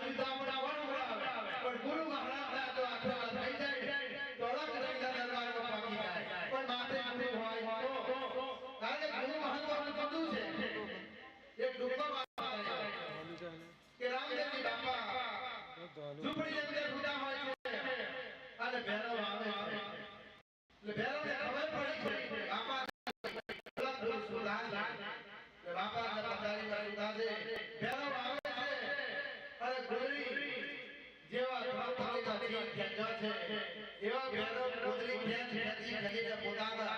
બધું સાંભળાવવાનું પણ ગુરુ મહારાજ ખેંચો છે. એવા ભેરો કુદરી ખેંચ ખેંચી ખેંચીને પોતાના.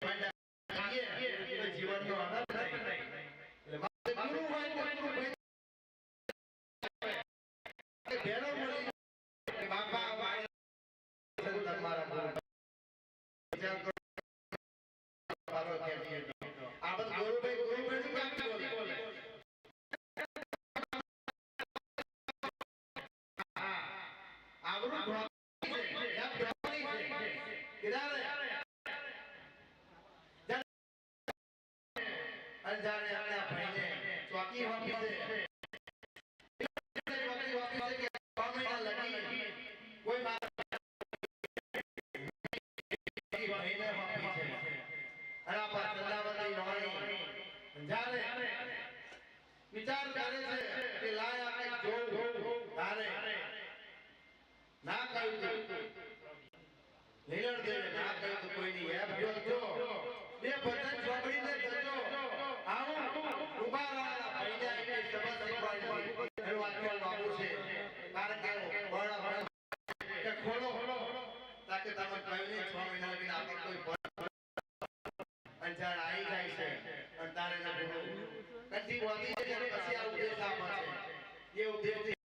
નસીબ વાલી છે ત્યારે પછી આ ઉદ્દેશ છે. એ ઉદ્દેશથી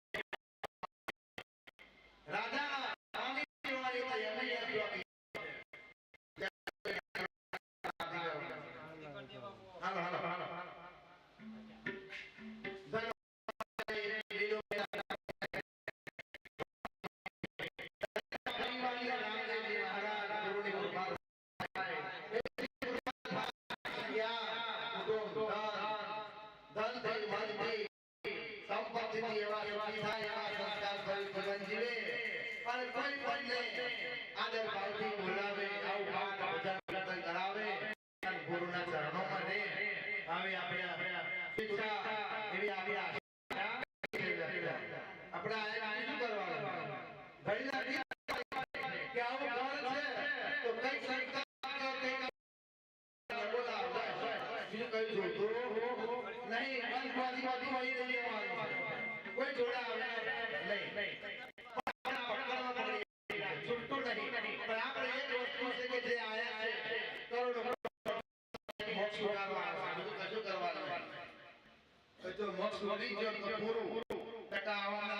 একটা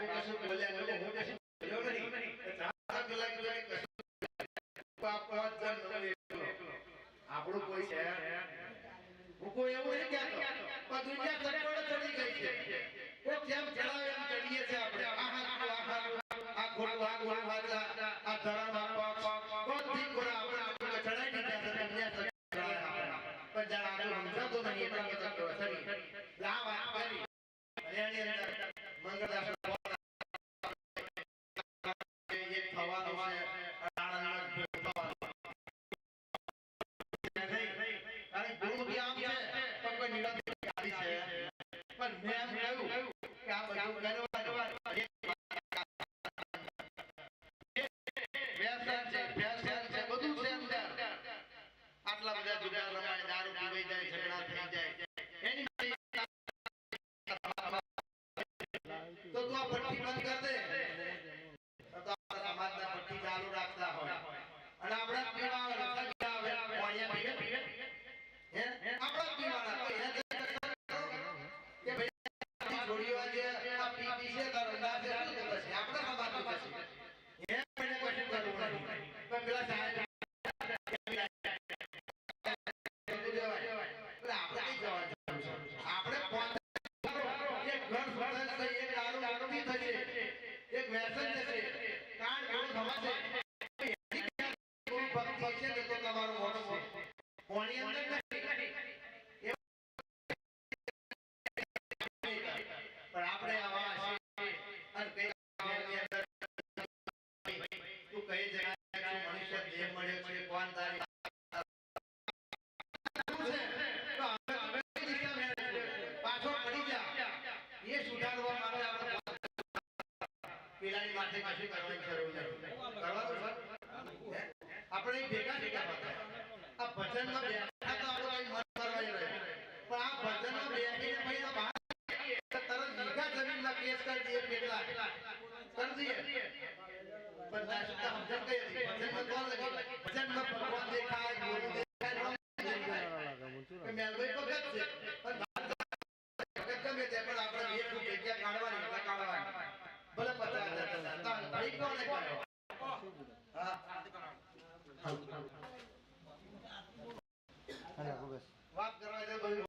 કશું બોલ્યા બોલ્યા. છે પણ કોઈ નિડમ મેં એમ કે આ બધું આપણે ભેગા ભેગા હતા આ ભજનમાં બેઠા તો આપણે મન ભરવાઈ રહ્યું. પણ આ ભજનમાં બેઠીને પછી બહાર તરત નીકા જમીનના કેસ કરી દઈએ કેટલા કરી દઈએ. પણ ના સમજણ કઈ હતી? ભજનમાં કોણ ભગવાન દેખાય Gracias.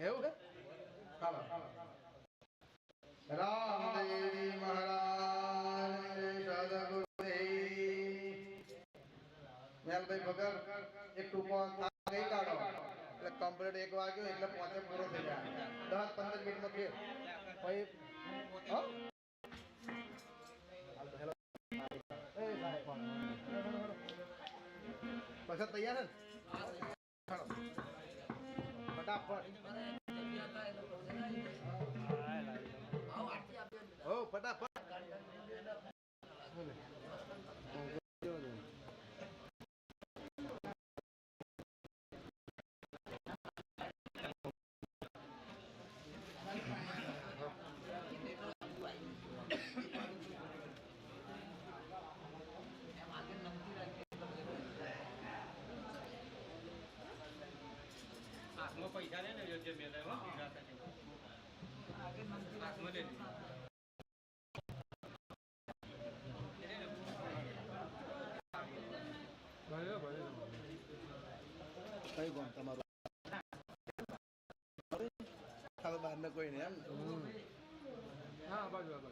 એવું રામદેવી મહારાજ મેલભાઈ ભગર એક ટૂંકો નહીં કાઢો એટલે કમ્પ્લીટ એક વાગ્યો એટલે પાંચે પૂરો થઈ જાય દસ પંદર મિનિટમાં ફેર પછી તૈયાર. ફટાફટ. હો ફટાફટ. હાથમાં પૈસા લે ને યોગ્ય મેલે હો પીડા સાથે. હાથમાં લે લે. કઈ ગામ તમારું હવે બહારને કોઈ નહીં એમ હા બાજુ બાજુ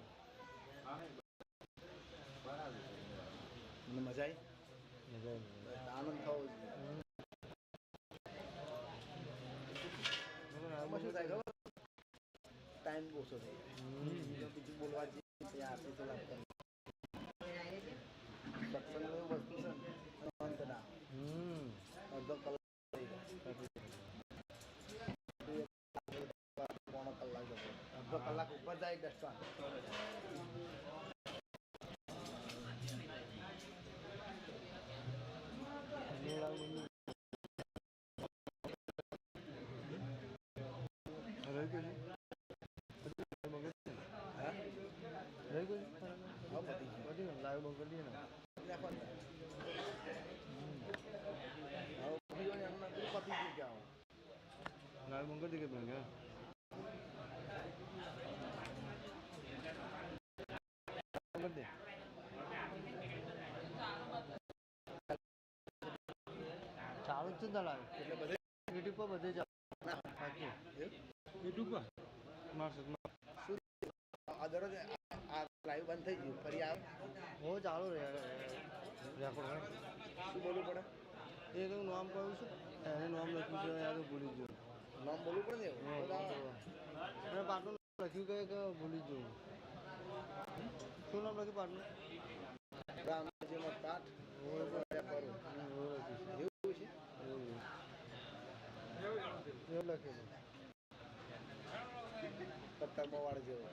મને મજા આવી આનંદ થવો જોઈએ আমি বসে কিছু बोलवा जी आरती से बात करें सत्संग में वस्तु संतना और दो कल पौना कलाक अब्दो कलाक ऊपर जाए डस्टॉन ગયું નાખો ને. હવે બીજો ને એમના પેલું પતી ગયું કે આવું. ચાલુ જ છે દલાલ એટલે બધે યુટ્યુબ પર બધે ચાલુ ના સાચું એવું? યુટ્યુબ પર મારશે આ દરરોજ આ- આ લાઈવ બંધ થઈ ગયું. ફરી આવે. હો ચાલુ રેકોર્ડ શું બોલવું પડે? એ કયું નામ કહ્યું છું. એને નામ લખ્યું છે યાદ ભૂલી ગયું. નામ બોલવું પડે ને પાટનું લખ્યું કે કે ભૂલી ગયું શું નામ લખ્યું. એવું છે. એવું પથ્થરમાં વાળ જેવો.